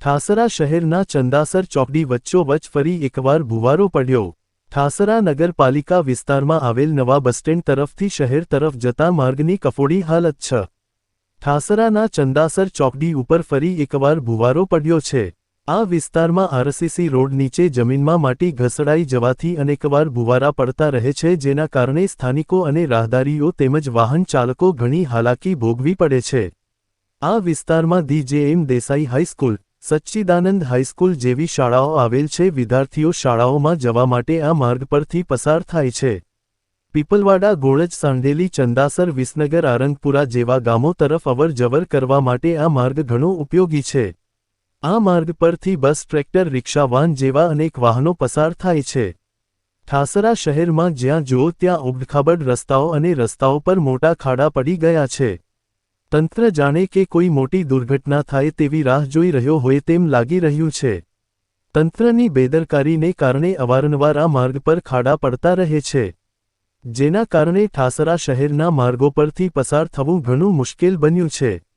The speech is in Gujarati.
ઠાસરા શહેરના ચંદાસર ચોકડી વચ્ચોવચ્ચ ફરી એકવાર ભુવારો પડ્યો. ઠાસરા નગરપાલિકા વિસ્તારમાં આવેલ નવા બસ સ્ટેન્ડ તરફથી શહેર તરફ જતા માર્ગની કફોડી હાલત છે. ઠાસરાના ચંદાસર ચોકડી ઉપર ફરી એકવાર ભુવારો પડ્યો છે. આ વિસ્તારમાં આરસીસી રોડ નીચે જમીનમાં માટી ઘસડાઈ જવાથી અનેકવાર ભુવારા પડતા રહે છે, જેના કારણે સ્થાનિકો અને રાહદારીઓ તેમજ વાહન ચાલકો ઘણી હાલાકી ભોગવી પડે છે. આ વિસ્તારમાં the J M Desai high school Sachchidanand high school જેવી શાળાઓ આવેલ છે. વિદ્યાર્થીઓ શાળાઓમાં જવા માટે આ માર્ગ પરથી પસાર થાય છે. પીપલવાડા, ગોળજ સાંઢેલી ચંદાસર, વિસનગર, આરંગપુરા જેવા ગામો તરફ અવર જવર કરવા માટે આ માર્ગ ઘણો ઉપયોગી છે. આ માર્ગ પરથી બસ, ટ્રેક્ટર, રિક્ષા, વાન જેવા અનેક વાહનો પસાર થાય છે. ઠાસરા શહેરમાં જ્યાં જુઓ ત્યાં ઉબડખાબડ રસ્તાઓ અને રસ્તાઓ પર મોટા ખાડા પડી ગયા છે. તંત્ર જાણે કે કોઈ મોટી દુર્ઘટના થાય તેવી રાહ જોઈ રહ્યો હોય તેમ લાગી રહ્યું છે. તંત્રની બેદરકારીને કારણે અવારનવાર આ માર્ગ પર ખાડા પડતા રહે છે. જેના કારણે ઠાસરા શહેરના માર્ગો પરથી પસાર થવું ઘણું મુશ્કેલ બન્યું છે.